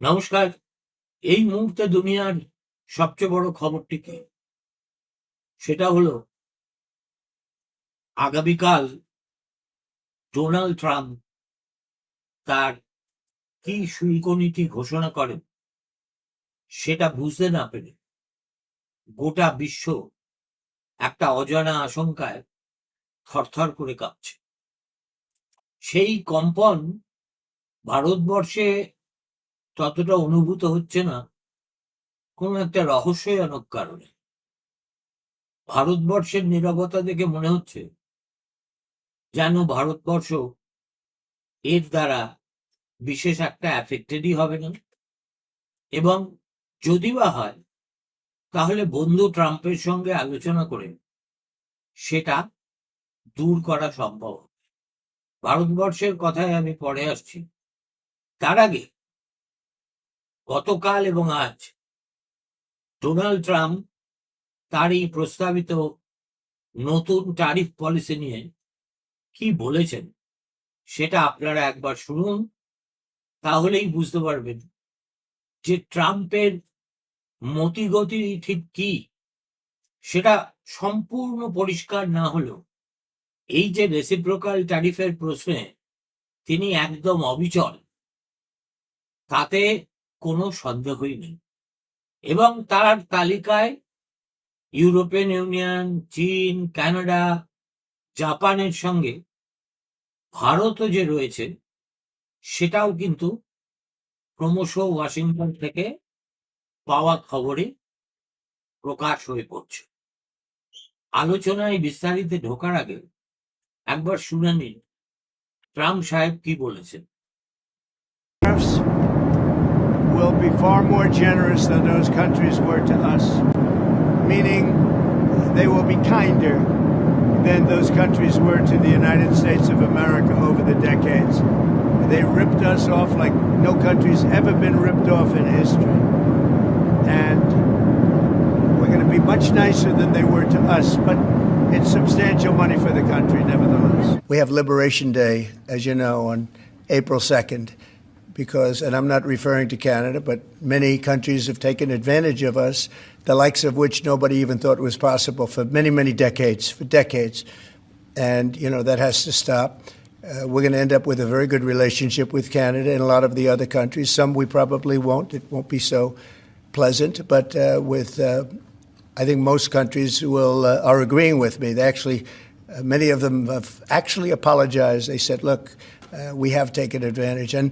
নমস্কার। এই মুহূর্তে দুনিয়ার সবচেয়ে বড় খবরটি কি? সেটা হলো আগামীকাল ডোনাল্ড ট্রাম্প তার কি শুল্ক নীতি ঘোষণা করেন? সেটা বুঝতে না পেরে গোটা বিশ্ব একটা অজানা আশঙ্কায় থরথর করে কাঁপছে। সেই কম্পন ভারতবর্ষে ততটা অনুভূত হচ্ছে না, কোনো একটা রহস্যজনক কারণে। ভারতবর্ষের নিরবতা দেখে মনে হচ্ছে যেন ভারতবর্ষ এর দ্বারা বিশেষ একটা অ্যাফেক্টেডই হবে না। এবং যদি বা হয়, তাহলে বন্ধু ট্রাম্পের সঙ্গে আলোচনা করে সেটা দূর করা সম্ভব। ভারতবর্ষের কথায় আমি পরে আসছি। তার আগে গতকাল এবং আজ ডোনাল্ড ট্রাম্প তার এই প্রস্তাবিত নতুন ট্যারিফ পলিসি নিয়ে কি বলেছেন, সেটা আপনারা একবার শুনুন। তাহলেই বুঝতে পারবেন যে ট্রাম্পের মতিগতি ঠিক কি? সেটা সম্পূর্ণ পরিষ্কার না হলেও এই যে রেসিপ্রোকাল ট্যারিফের প্রশ্নে তিনি একদম অবিচল, তাতে কোনো সন্দেহই নেই। এবং তার তালিকায় ইউরোপিয়ান ইউনিয়ন, চীন, কানাডা, জাপানের সঙ্গে ভারতও যে রয়েছে সেটাও কিন্তু ক্রমশ ওয়াশিংটন থেকে পাওয়া খবরে প্রকাশ হয়ে পড়ছে আলোচনায় বিস্তারিত ঢোকার আগে একবার শুনে নিন ট্রাম্প সাহেব কি বলেছেন will be far more generous than those countries were to us, meaning they will be kinder than those countries were to the United States of America over the decades. They ripped us off like no country's ever been ripped off in history. And we're going to be much nicer than they were to us, but it's substantial money for the country, nevertheless. We have Liberation Day, as you know, on April 2nd because, and I'm not referring to Canada, but many countries have taken advantage of us, the likes of which nobody even thought was possible for many, many decades, for decades. And, you know, that has to stop. Uh, we're going to end up with a very good relationship with Canada and a lot of the other countries. Some we probably won't. It won't be so pleasant, but uh, with, uh, I think most countries will uh, are agreeing with me. They actually, uh, many of them have actually apologized. They said, "Look, uh, we have taken advantage," and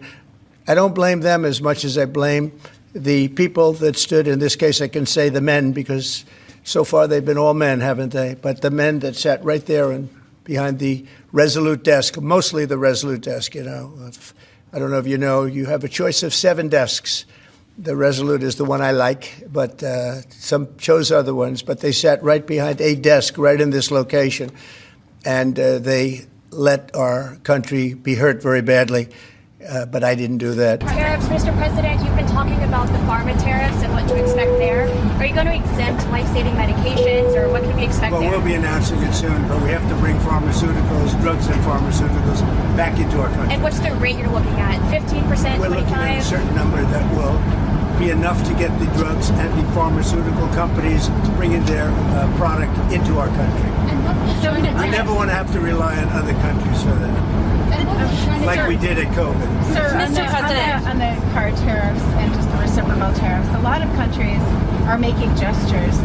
I don't blame them as much as I blame the people that stood. In this case, I can say the men because so far they've been all men, haven't they? But the men that sat right there and behind the Resolute desk, mostly the Resolute desk. You know, If- I don't know if you know, you have a choice of seven desks. The Resolute is the one I like, but uh, some chose other ones. But they sat right behind a desk, right in this location, and uh, they let our country be hurt very badly. Uh, but I didn't do that. Tariffs, Mr. President, you've been talking about the pharma tariffs and what to expect there. Are you going to exempt life-saving medications, or what can we expect Well, there? we'll be announcing it soon, but we have to bring pharmaceuticals, drugs and pharmaceuticals back into our country. and what's the rate you're looking at? 15%, We're looking at a certain number that will be enough to get the drugs and the pharmaceutical companies bringing their uh, product into our country. So, I never want to have to rely on other countries for that, like we did at COVID. Sir, on Mr. the, President. On the, on the car tariffs and just the reciprocal tariffs, a lot of countries are making gestures,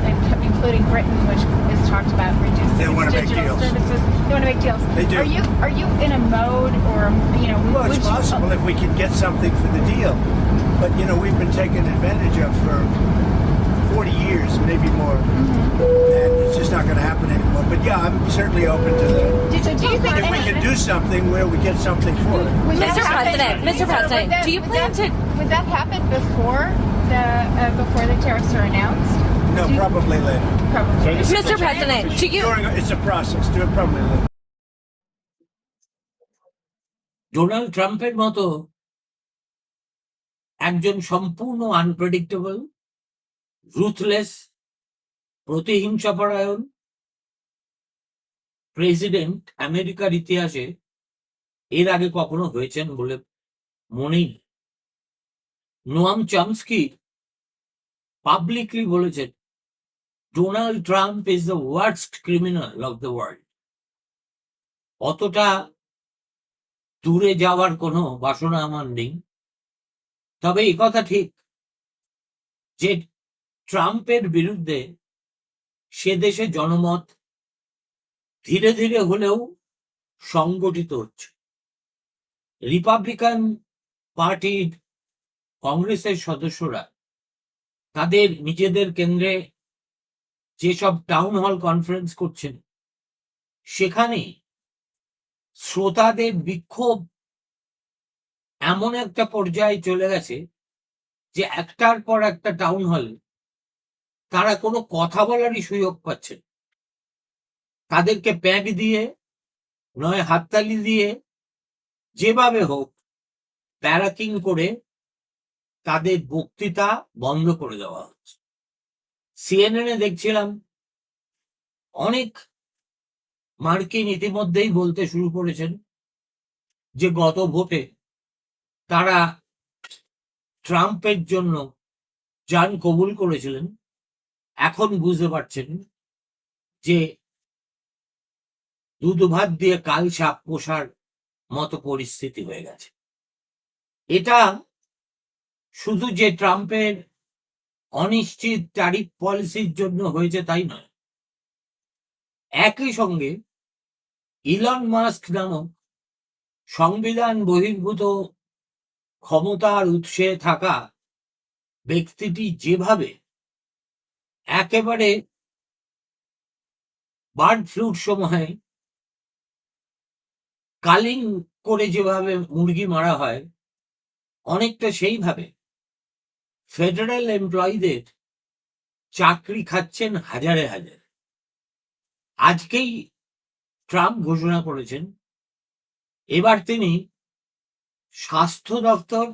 including Britain, which is talked about reducing They wanna its make digital deals. services. They want to make deals. They do. Are you are you in a mode or you know? Well, would it's you- possible if we can get something for the deal. But, you know, we've been taken advantage of for 40 years, maybe more. And it's just not going to happen anymore. But, yeah, I'm certainly open to that. Did, so do you think If we any- can do something where we get something for it. would that Mr. happen- President, Mr. Sir, would President, that- do you would plan that- to- Would that happen before the uh, before the tariffs are announced? No, Do you- probably later. Probably. Mr. President, do you During, it's a process. Do it probably later. Donald ট্রাম্পের মতো একজন সম্পূর্ণ unpredictable ruthless প্রতিহিংসাপরায়ণ president আমেরিকার ইতিহাসে এর আগে কখনো হয়েছেন বলে মনেই নেই। নোয়াম চামস্কি পাবলিকলি বলেছেন Donald Trump is the worst criminal of the world অতটা দূরে যাওয়ার কোনো বাসনা আমার নেই। তবে কথা ঠিক যে ট্রাম্পের বিরুদ্ধে সে দেশে জনমত ধীরে ধীরে হলেও সংগঠিত হচ্ছে। রিপাবলিকান পার্টির কংগ্রেসের সদস্যরা তাদের নিজেদের কেন্দ্রে যেসব টাউন হল কনফারেন্স করছেন, সেখানে শ্রোতাদের বিক্ষোভ এমন একটা পর্যায়ে চলে গেছে যে একটার পর একটা টাউন হলে তারা কোনো কথা বলারই সুযোগ পাচ্ছেন তাদেরকে প্যাক দিয়ে, নয়, হাততালি দিয়ে, যেভাবে হোক প্যারাকিং করে তাদের বক্তৃতা বন্ধ করে দেওয়া হচ্ছে। সিএনএনে দেখছিলাম, অনেক মার্কিন ইতিমধ্যেই বলতে শুরু করেছেন যে গত ভোটে তারা ট্রাম্পের জন্য যান কবুল করেছিলেন। এখন বুঝতে পারছেন যে দুধ ভাত দিয়ে কাল সাপ পোষার মতো পরিস্থিতি হয়ে গেছে। এটা শুধু যে ট্রাম্পের অনিশ্চিত ট্যারিফ পলিসির জন্য হয়েছে তাই নয়, একই সঙ্গে ইলন মাস্ক নামক সংবিধান বহির্ভূত ক্ষমতার উৎসে থাকা ব্যক্তিটি যেভাবে একেবারে বার্ড ফ্লুর সময় কালিং করে যেভাবে মুরগি মারা হয়, অনেকটা সেইভাবে ফেডারেল এমপ্লয়ীদের চাকরি খাচ্ছেন হাজারে হাজার। আজকেই ট্রাম্প ঘোষণা করেছেন, এবার তিনি স্বাস্থ্য দপ্তর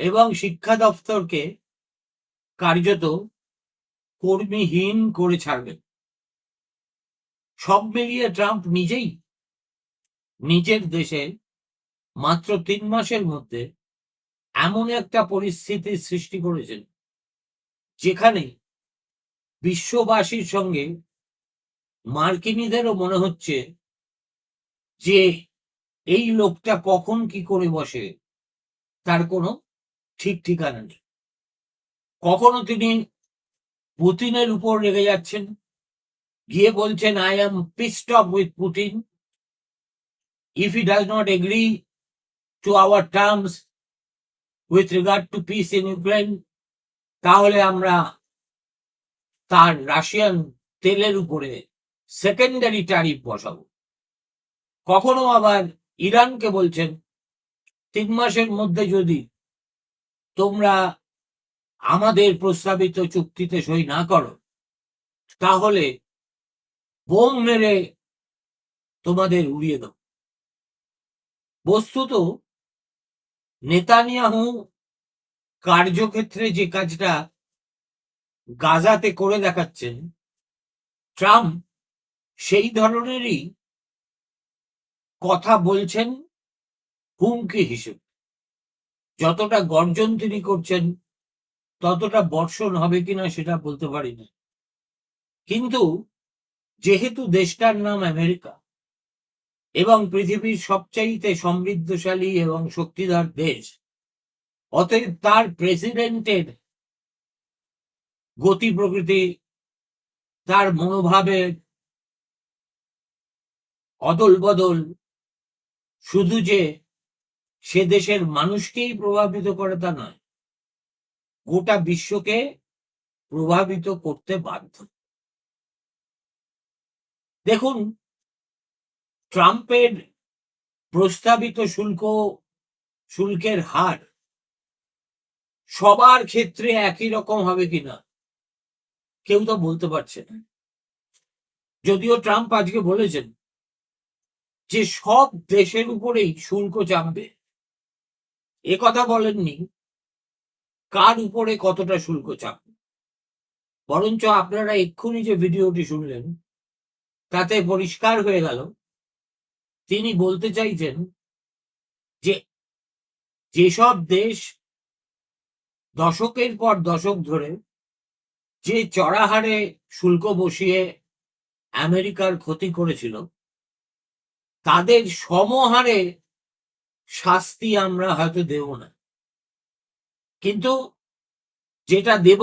এবং শিক্ষা দপ্তরকে কার্যত কর্মীহীন করে ছাড়বেন সব মিলিয়ে ট্রাম্প নিজেই নিজের দেশে মাত্র তিন মাসের মধ্যে এমন একটা পরিস্থিতির সৃষ্টি করেছেন, যেখানে বিশ্ববাসীর সঙ্গে মার্কিনীদেরও মনে হচ্ছে যে এই লোকটা কখন কি করে বসে তার কোনো ঠিক ঠিকানা নেই। কখনো তিনি পুতিনের উপর রেগে যাচ্ছেন। গিয়ে বলছেন I am pissed off with Putin if he does not agree to our terms with regard to peace in Ukraine তাহলে আমরা তার রাশিয়ান তেলের উপরে সেকেন্ডারি ট্যারিফ বসাবো। কখনো আবার ইরানকে বলছেন, তিন মাসের মধ্যে যদি তোমরা আমাদের প্রস্তাবিত চুক্তিতে সই না করো, তাহলে বোম মেরে তোমাদের উড়িয়ে দেবো। বস্তুত নেতানিয়াহু কার্যক্ষেত্রে যে কাজটা গাজাতে করে দেখাচ্ছেন, ট্রাম্প সেই ধরনেরই কথা বলছেন হুমকি হিসেবে। যতটা গর্জন তিনি করছেন ততটা বর্ষণ হবে কিনা সেটা বলতে পারি না। কিন্তু যেহেতু দেশটার নাম আমেরিকা এবং পৃথিবীর সবচাইতে সমৃদ্ধশালী এবং শক্তিধর দেশ, অতএব তার প্রেসিডেন্টের গতি প্রকৃতি, তার মনোভাবের অদল বদল শুধু যে সে দেশের মানুষকেই প্রভাবিত করে তা নয় গোটা বিশ্বকে প্রভাবিত করতে বাধ্য। দেখুন, ট্রাম্পের প্রস্তাবিত শুল্ক, শুল্কের হার সবার ক্ষেত্রে একই রকম হবে কিনা কেউ তো বলতে পারছে না। যদিও ট্রাম্প আজকে বলেছেন যে সব দেশের উপরেই শুল্ক চাপবে, এ কথা বলেননি কার উপরে কতটা শুল্ক চাপ? বরঞ্চ আপনারা এক্ষুনি যে ভিডিওটি শুনলেন, তাতে পরিষ্কার হয়ে গেল। তিনি বলতে চাইছেন যে, যেসব দেশ দশকের পর দশক ধরে যে চড়া হারে শুল্ক বসিয়ে আমেরিকার ক্ষতি করেছিল, তাদের সমহারে শাস্তি আমরা হয়তো দেব না। কিন্তু যেটা দেব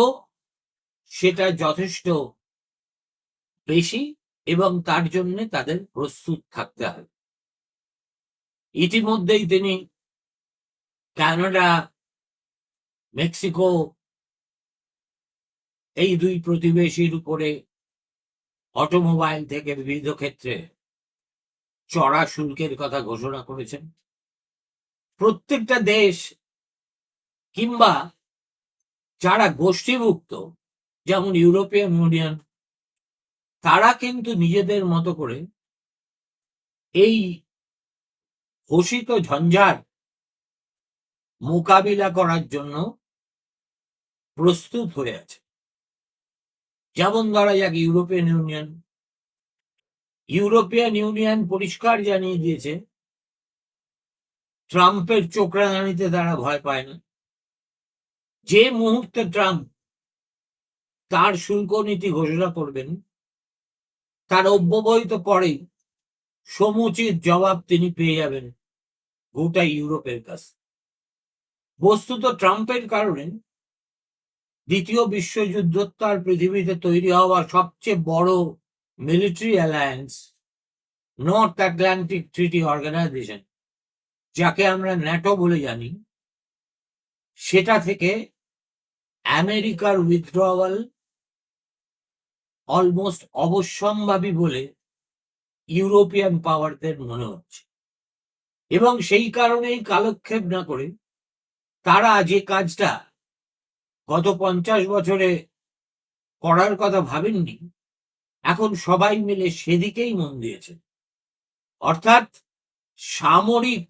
সেটা যথেষ্ট বেশি এবং তার জন্য তাদের প্রস্তুত থাকতে হবে। ইতিমধ্যেই তিনি কানাডা, মেক্সিকো এই দুই প্রতিবেশীর উপরে অটোমোবাইল থেকে বিবিধ ক্ষেত্রে চড়া শুল্কের কথা ঘোষণা করেছেন। প্রত্যেকটা দেশ কিংবা যারা গোষ্ঠীভুক্ত, যেমন ইউরোপিয়ান ইউনিয়ন, তারা কিন্তু নিজেদের মতো করে এই ঘোষিত ঝঞ্ঝাট মোকাবিলা করার জন্য প্রস্তুত হয়ে আছে। যেমন ধরা যাক ইউরোপিয়ান ইউনিয়ন। ইউরোপিয়ান ইউনিয়ন পরিষ্কার জানিয়ে দিয়েছে, ট্রাম্পের চোখরাঙানিতে তারা ভয় পায় না। যে মুহূর্তে ট্রাম্প তার শুল্ক নীতি ঘোষণা করবেন, তার অব্যবহিত পরেই সমুচিত জবাব তিনি পেয়ে যাবেন গোটা ইউরোপের কাছে। বস্তুত ট্রাম্পের কারণে দ্বিতীয় বিশ্বযুদ্ধোত্তর পৃথিবীতে তৈরি হওয়া সবচেয়ে বড় military alliance North Atlantic Treaty Organization, যাকে আমরা ন্যাটো বলে জানি, সেটা থেকে আমেরিকার উইথড্রওয়াল অলমোস্ট অবশ্যম্ভাবী বলে ইউরোপিয়ান পাওয়ারদের মনে হচ্ছে। এবং সেই কারণেই কালক্ষেপ না করে তারা যে কাজটা গত পঞ্চাশ বছরে করার কথা ভাবেননি, এখন সবাই মিলে সেদিকেই মন দিয়েছে। অর্থাৎ সামরিক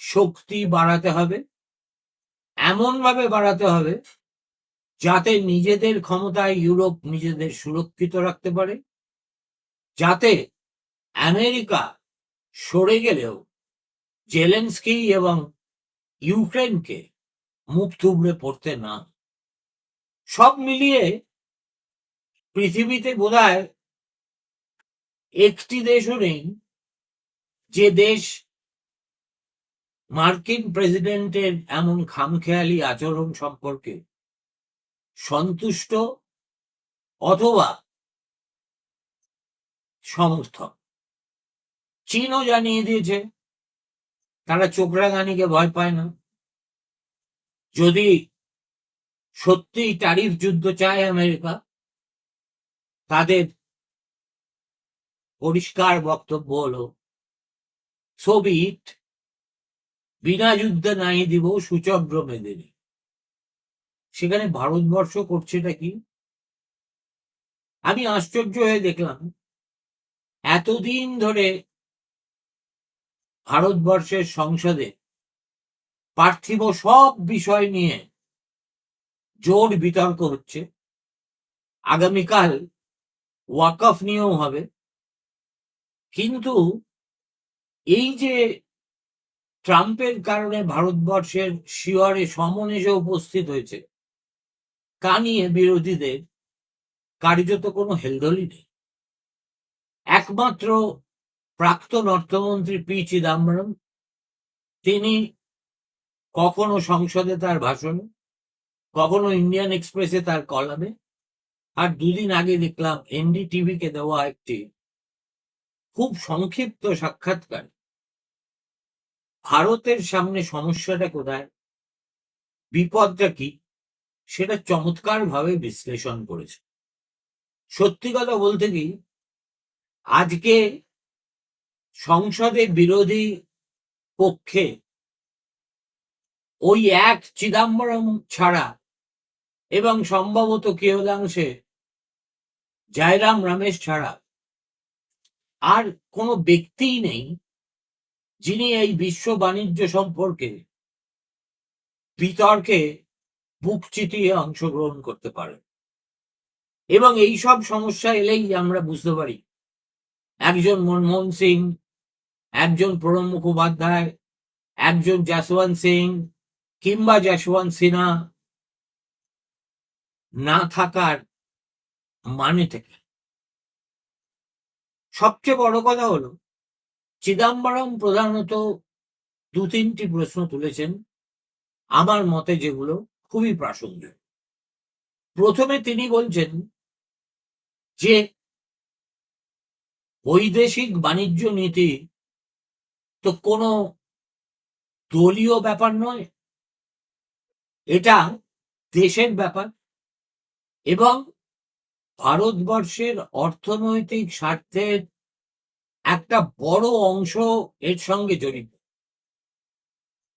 শক্তি বাড়াতে হবে, এমনভাবে বাড়াতে হবে যাতে নিজেদের ক্ষমতায় ইউরোপ নিজেদের সুরক্ষিত রাখতে পারে, যাতে আমেরিকা সরে গেলেও জেলেন্সকি এবং ইউক্রেনকে মুখ থুবড়ে পড়তে না সব মিলিয়ে পৃথিবীতে বোধহয় একটি দেশও নেই যে দেশ মার্কিন প্রেসিডেন্টের এমন খামখেয়ালি আচরণ সম্পর্কে সন্তুষ্ট অথবা সমর্থক চীনও জানিয়ে দিয়েছে, তারা চোখরাঙানিকে ভয় পায় না যদি সত্যিই ট্যারিফ যুদ্ধ চায় আমেরিকা, তাদের পরিষ্কার বক্তব্য হলো, সোভিয়েত বিনা যুদ্ধে নাই দিব সূচক্র বেঁধে নি। সেখানে ভারতবর্ষ করছেটা কি? আমি আশ্চর্য হয়ে দেখলাম, এতদিন ধরে ভারতবর্ষের সংসদে পার্থিব সব বিষয় নিয়ে জোর বিতর্ক হচ্ছে। আগামীকাল ওয়াকফ নিয়েও হবে। কিন্তু এই যে ট্রাম্পের কারণে ভারতবর্ষের শিয়রে সমন এসে উপস্থিত হয়েছে তা নিয়ে বিরোধীদের, কার্যত কোনো হেলদোলই নেই। একমাত্র প্রাক্তন অর্থমন্ত্রী পি চিদাম্বরম, তিনি কখনো সংসদে তার ভাষণে, কখনো ইন্ডিয়ান এক্সপ্রেসে তার কলামে, আর দুদিন আগে দেখলাম এনডিটিভিকে দেওয়া একটি খুব সংক্ষিপ্ত সাক্ষাৎকার। ভারতের সামনে সমস্যাটা কোথায়? বিপদটা কি? সেটা চমৎকার ভাবে বিশ্লেষণ করেছে। সত্যি কথা বলতে কি, আজকে সংসদে বিরোধী পক্ষে ওই এক চিদাম্বরম ছাড়া এবং সম্ভবত কেবলাংশে জয়রাম রমেশ ছাড়া আর কোনো ব্যক্তিই নেই যিনি এই বিশ্ব বাণিজ্য সম্পর্কে বিতর্কে বুক চিতিয়ে অংশগ্রহণ করতে পারেন। এবং এই সব সমস্যা এলেই আমরা বুঝতে পারি, একজন মনমোহন সিং, একজন প্রণব মুখোপাধ্যায়, একজন যশবন্ত সিং কিংবা যশবন্ত সিনহা না থাকার মানে থেকে। সবচেয়ে বড় কথা হলো, চিদাম্বরম প্রধানত দু তিনটি প্রশ্ন তুলেছেন আমার মতে যেগুলো খুবই প্রাসঙ্গিক। প্রথমে তিনি বলছেন যে, বৈদেশিক বাণিজ্য নীতি তো কোনো দলীয় ব্যাপার নয়। এটা দেশের ব্যাপার এবং ভারতবর্ষের অর্থনৈতিক স্বার্থের একটা বড় অংশ এর সঙ্গে জড়িত।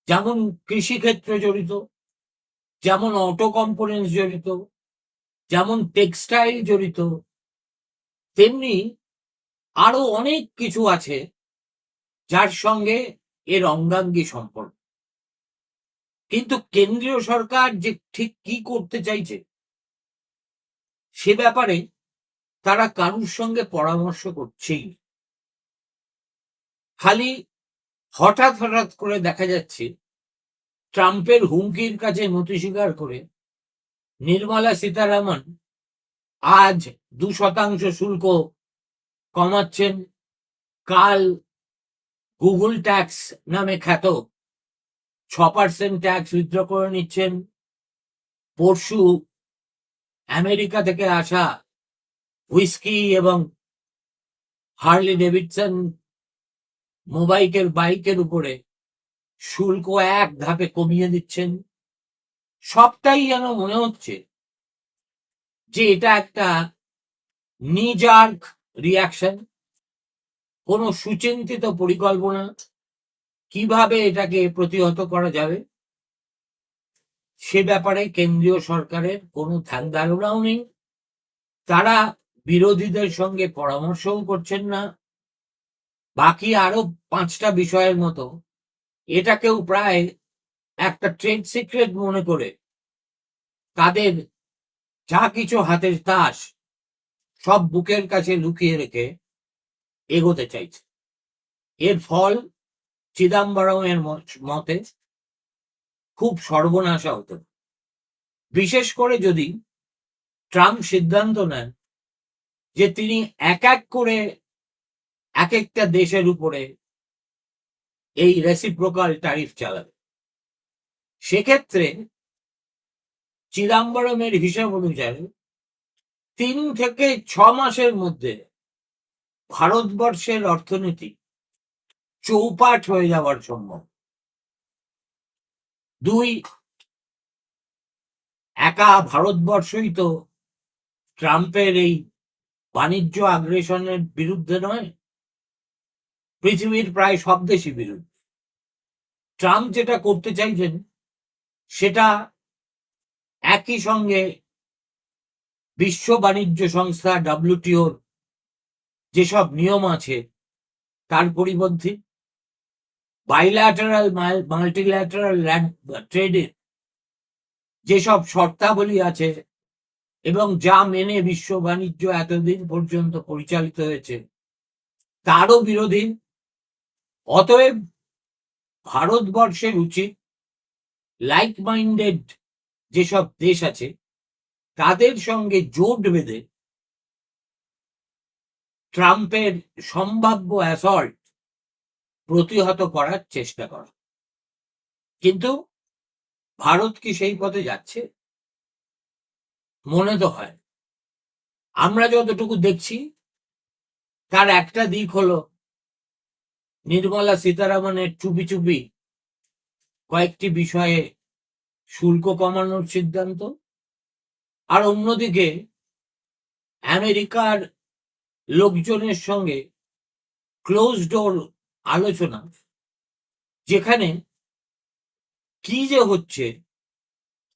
যেমন কৃষিক্ষেত্র জড়িত যেমন অটো কম্পোনেন্টস জড়িত, যেমন টেক্সটাইল জড়িত, তেমনি আরও অনেক কিছু আছে যার সঙ্গে এর অঙ্গাঙ্গী সম্পর্ক। কিন্তু কেন্দ্রীয় সরকার যে ঠিক কি করতে চাইছে, সে ব্যাপারে তারা কারুর সঙ্গে পরামর্শ করছেই খালি হঠাৎ হঠাৎ করে দেখা যাচ্ছে ট্রাম্পের হুমকির কাছে নতি স্বীকার করে নির্মলা সীতারামন আজ দু শতাংশ শুল্ক কমাচ্ছেন কাল গুগল ট্যাক্স নামে খ্যাত। ছ পার্সেন্ট ট্যাক্স উইথড্র করে নিচ্ছেন। পরশু আমেরিকা থেকে আসা হুইস্কি এবং হার্লি ডেভিডসন মোবাইকের বাইকের উপরে শুল্ক এক ধাপে কমিয়ে দিচ্ছেন। সবটাই যেন মনে হচ্ছে যে এটা একটা নিজার্ক রিয়াকশন কোনো সুচিন্তিত পরিকল্পনা। কীভাবে এটাকে প্রতিহত করা যাবে? সে ব্যাপারে কেন্দ্রীয় সরকারের কোনো ধ্যান ধারণাও নেই। তারা বিরোধীদের সঙ্গে পরামর্শও করছেন না। বাকি আরও পাঁচটা বিষয়ের মতো এটাকেও প্রায় একটা ট্রেড সিক্রেট মনে করে। তাদের যা কিছু হাতের তাস সব বুকের কাছে লুকিয়ে রেখে এগোতে চাইছে। এর ফল চিদাম্বরমের মত- মতে খুব সর্বনাশা হতে বিশেষ করে যদি ট্রাম্প সিদ্ধান্ত নেন যে তিনি এক এক করে এক একটা দেশের উপরে এই রেসিপ্রোকাল ট্যারিফ চালাবে। সেক্ষেত্রে চিদাম্বরমের হিসাব অনুযায়ী তিন থেকে ছ মাসের মধ্যে ভারতবর্ষের অর্থনীতি চৌপাট হয়ে যাওয়ার সম্ভব দুই, একা ভারতবর্ষই তো ট্রাম্পের এই বাণিজ্য আগ্রেশনের বিরুদ্ধে নয়, পৃথিবীর প্রায় সব দেশই বিরুদ্ধে। ট্রাম্প যেটা করতে চাইছেন, সেটা একই সঙ্গে বিশ্ব বাণিজ্য সংস্থা ডাব্লিউটিওর যেসব নিয়ম আছে, তার পরিপন্থী বাইল্যাটারাল মাল্টিল্যাটারাল ট্রেডের যেসব শর্তাবলী আছে এবং যা মেনে বিশ্ব বাণিজ্য এতদিন পর্যন্ত পরিচালিত হয়েছে, তারও বিরোধী। অতএব ভারতবর্ষের উচিত লাইক মাইন্ডেড যেসব দেশ আছে, তাদের সঙ্গে জোট বেঁধে ট্রাম্পের সম্ভাব্য অ্যাসল্ট প্রতিহত করার চেষ্টা করা। কিন্তু ভারত কি সেই পথে যাচ্ছে? মনে তো হয়। আমরা যতটুকু দেখছি, তার একটা দিক হলো নির্মলা সীতারামনের চুপি চুপি কয়েকটি বিষয়ে শুল্ক কমানোর সিদ্ধান্ত। আর অন্যদিকে আমেরিকার লোকজনের সঙ্গে ক্লোজ ডোর আলোচনা, যেখানে কি যে হচ্ছে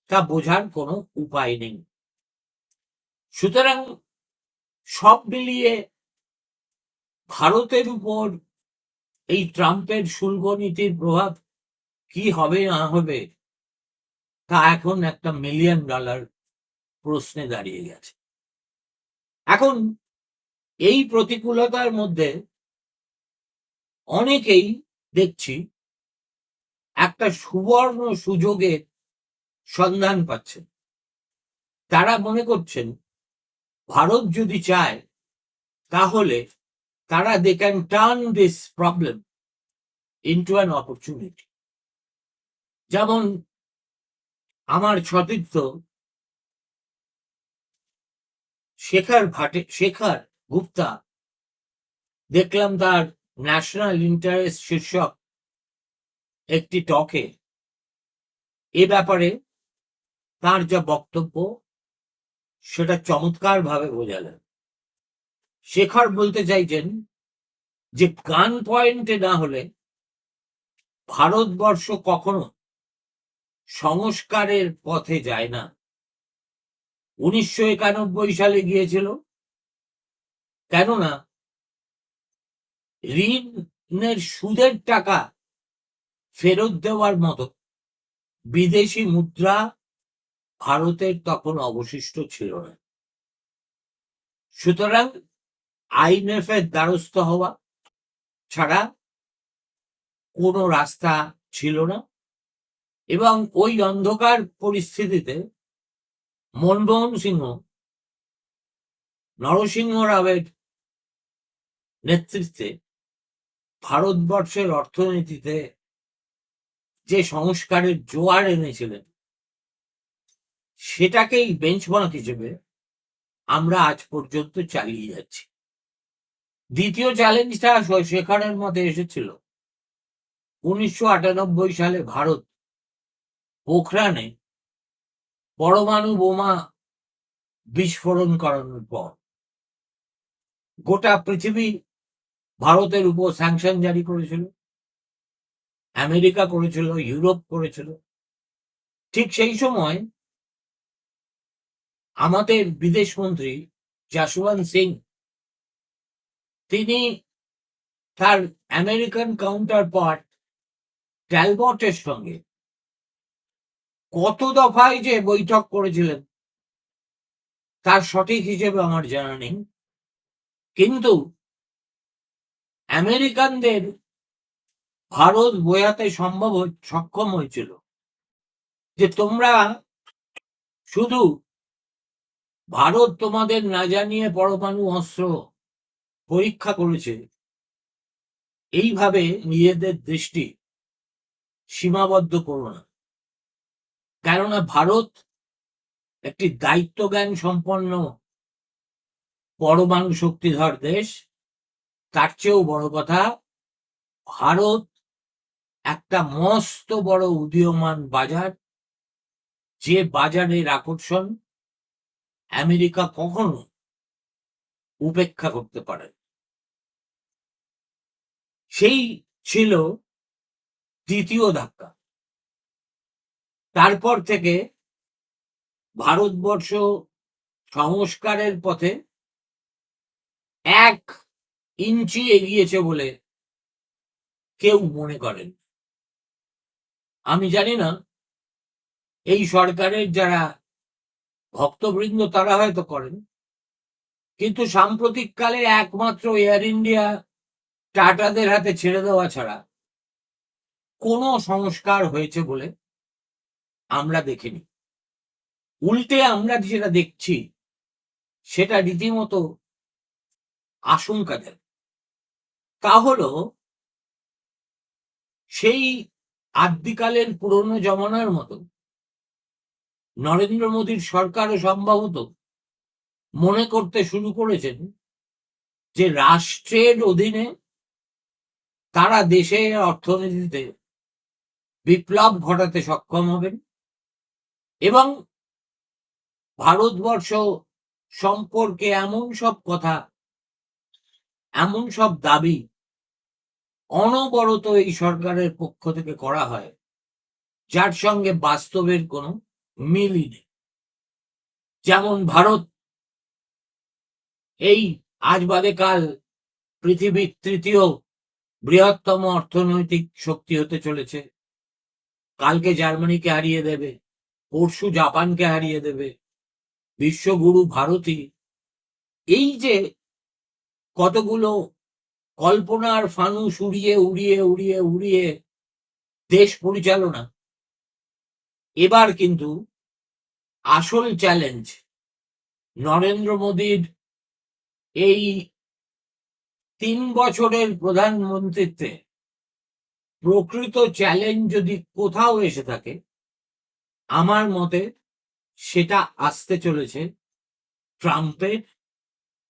তা বোঝার কোনো উপায় নেই। সুতরাং সব মিলিয়ে ভারতের উপর এই ট্রাম্পের শুল্ক নীতির প্রভাব কি হবে না হবে তা এখন একটা মিলিয়ন ডলার প্রশ্নে দাঁড়িয়ে গেছে। এখন এই প্রতিকূলতার মধ্যে অনেকেই দেখছি একটা সুবর্ণ সুযোগের সন্ধান পাচ্ছেন তারা মনে করছেন, ভারত যদি চায়, তাহলে তারা they can turn this problem into an opportunity যেমন আমার সতীর্থ শেখার ভাটে, শেখার গুপ্তা, দেখলাম তার ন্যাশনাল ইন্টারেস্ট শীর্ষক একটি টকে এ ব্যাপারে তার যা বক্তব্য, সেটা চমৎকার ভাবে বোঝালেন। শেখর বলতে চাইছেন যে গান পয়েন্টে না হলে ভারতবর্ষ কখনো সংস্কারের পথে যায় না। উনিশশো একানব্বই সালে গিয়েছিল। কেননা ঋণের সুদের টাকা ফেরত দেওয়ার মতো বিদেশি মুদ্রা ভারতের তখন অবশিষ্ট ছিল না। সুতরাং আইএমএফ এর দ্বারস্থ হওয়া ছাড়া কোনো রাস্তা ছিল না এবং ওই অন্ধকার পরিস্থিতিতে মনমোহন সিংহ, নরসিংহ রাওয়ের নেতৃত্বে ভারতবর্ষের অর্থনীতিতে যে সংস্কারের জোয়ার এনেছিলেন, সেটাকেই বেঞ্চমার্ক হিসেবে আমরা আজ পর্যন্ত চালিয়ে যাচ্ছি। দ্বিতীয় চ্যালেঞ্জটা শেখারের মধ্যে এসেছিল। উনিশশো আটানব্বই সালে ভারত পোখরানে পরমাণু বোমা বিস্ফোরণ করানোর পর গোটা পৃথিবী ভারতের উপর স্যাংশন জারি করেছিল। আমেরিকা করেছিল, ইউরোপ করেছিল। ঠিক সেই সময় আমাদের বিদেশ মন্ত্রী জাসওয়ান্ত সিং তিনি তার আমেরিকান কাউন্টার পার্ট ট্যালবটের সঙ্গে কত দফায় যে বৈঠক করেছিলেন, তার সঠিক হিসেবে আমার জানা নেই। কিন্তু আমেরিকানদের ভারত বোঝাতে সম্ভব সক্ষম হয়েছিল যে তোমরা শুধু ভারত তোমাদের না জানিয়ে পরমাণু অস্ত্র পরীক্ষা করেছে। এইভাবে নিজেদের দৃষ্টি সীমাবদ্ধ করো না। কেননা ভারত একটি দায়িত্বজ্ঞান সম্পন্ন পরমাণু শক্তিধর দেশ। তার চেয়েও বড় কথা, ভারত একটা মস্ত বড় উদীয়মান বাজার। যে বাজারের আকর্ষণ আমেরিকা কখনো উপেক্ষা করতে পারে সেই ছিল দ্বিতীয় ধাক্কা। তারপর থেকে ভারতবর্ষ সংস্কারের পথে এক ইঞ্চি এগিয়েছে বলে কেউ মনে করেন আমি জানি না, এই সরকারের যারা ভক্তবৃন্দ তারা হয়তো করেন কিন্তু সাম্প্রতিককালে একমাত্র এয়ার ইন্ডিয়া টাটাদের হাতে ছেড়ে দেওয়া ছাড়া কোনো সংস্কার হয়েছে বলে আমরা দেখিনি। উল্টে আমরা যেটা দেখছি, সেটা রীতিমতো আশঙ্কাজনক। তা হলো, সেই আদ্যিকালের পুরনো জমানার মতো নরেন্দ্র মোদীর সরকারও সম্ভবত মনে করতে শুরু করেছেন যে রাষ্ট্রের অধীনে তারা দেশের অর্থনীতিতে বিপ্লব ঘটাতে সক্ষম হবেন এবং ভারতবর্ষ সম্পর্কে এমন সব কথা, এমন সব দাবি অনবরত এই সরকারের পক্ষ থেকে করা হয়, যার সঙ্গে বাস্তবের কোনো মিলই নেই। যেমন ভারত এই আজ বাদে কাল পৃথিবীর তৃতীয় বৃহত্তম অর্থনৈতিক শক্তি হতে চলেছে। কালকে জার্মানিকে হারিয়ে দেবে, পরশু জাপানকে হারিয়ে দেবে, বিশ্বগুরু ভারতী এই যে কতগুলো কল্পনার ফানুস উড়িয়ে উড়িয়ে উড়িয়ে উড়িয়ে দেশ পরিচালনা। এবার কিন্তু আসল চ্যালেঞ্জ নরেন্দ্র মোদীর এই তিন বছরের প্রধানমন্ত্রীত্বে প্রকৃত চ্যালেঞ্জ যদি কোথাও এসে থাকে, আমার মতে সেটা আসতে চলেছে ট্রাম্পের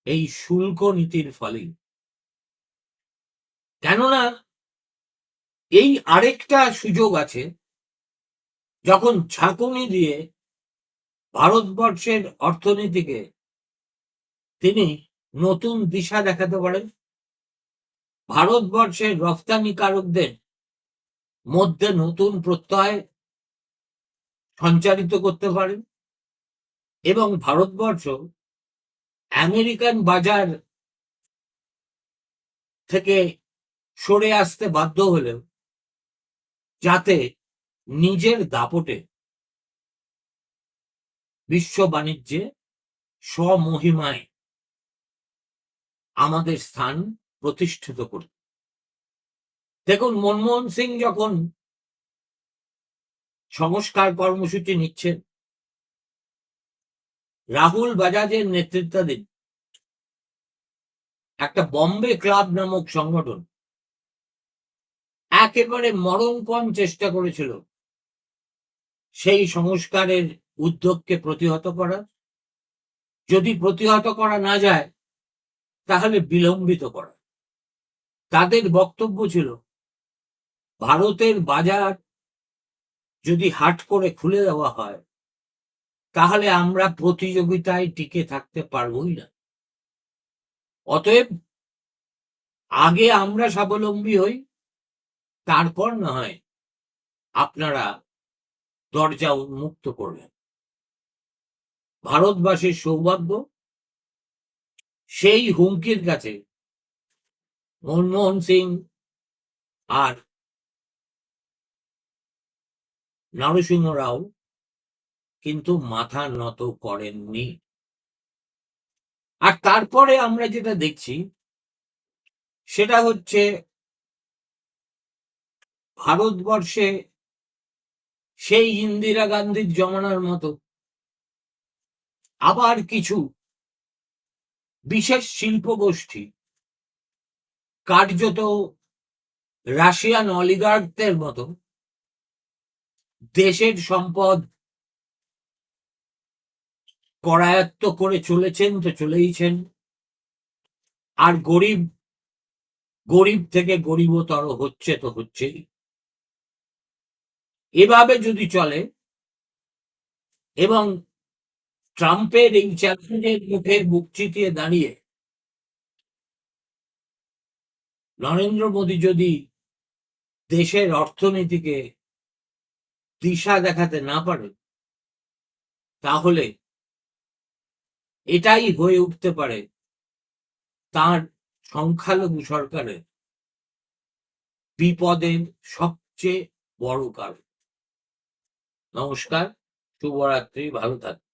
এই শুল্ক নীতির ফলেই। কেননা এই আরেকটা সুযোগ আছে, যখন ঝাঁকুনি দিয়ে ভারতবর্ষের অর্থনীতিকে তিনি নতুন দিশা দেখাতে পারেন ভারতবর্ষের রফতানিকারকদের মধ্যে নতুন প্রত্যয় সঞ্চারিত করতে পারেন এবং ভারতবর্ষ আমেরিকান বাজার থেকে সরে আসতে বাধ্য হলেও যাতে নিজের দাপটে বিশ্ব বাণিজ্যে স্বমহিমায় আমাদের স্থান প্রতিষ্ঠিত করতে দেখুন, মনমোহন সিং যখন সংস্কার কর্মসূচি নিচ্ছেন, রাহুল বাজাজের নেতৃত্বাধীন একটা বম্বে ক্লাব নামক সংগঠন একেবারে মরণপণ চেষ্টা করেছিল সেই সংস্কারের উদ্যোগকে প্রতিহত করা যদি প্রতিহত করা না যায় তাহলে বিলম্বিত করা। তাদের বক্তব্য ছিল, ভারতের বাজার যদি হাট করে খুলে দেওয়া হয়, তাহলে আমরা প্রতিযোগিতায় টিকে থাকতে পারবই না। অতএব আগে আমরা স্বাবলম্বী হই, তারপর না হয় আপনারা দরজা উন্মুক্ত করবেন। ভারতবাসীর সৌভাগ্য সেই হুমকির কাছে মনমোহন সিং আর নরসিংহ রাও কিন্তু মাথা নত করেননি। আর তারপরে আমরা যেটা দেখছি, সেটা হচ্ছে ভারতবর্ষে সেই ইন্দিরা গান্ধীর জমানার মতো আবার কিছু বিশেষ শিল্প গোষ্ঠী কার্যত রাশিয়ান অলিগার্কদের মতো দেশের সম্পদ করায়ত্ত করে চলেছেন তো চলেইছেন। আর গরিব গরিব থেকে গরিবতর হচ্ছে তো হচ্ছেই। এভাবে যদি চলে এবং ট্রাম্পের এই চ্যালেঞ্জের মুখে বুক চিতিয়ে দাঁড়িয়ে নরেন্দ্র মোদী যদি দেশের অর্থনীতিকে দিশা দেখাতে না পারে, তাহলে এটাই হয়ে উঠতে পারে তার সংখ্যালঘু সরকারের বিপদের সবচেয়ে বড় কারণ। নমস্কার, শুভরাত্রি, ভালো থাকবেন।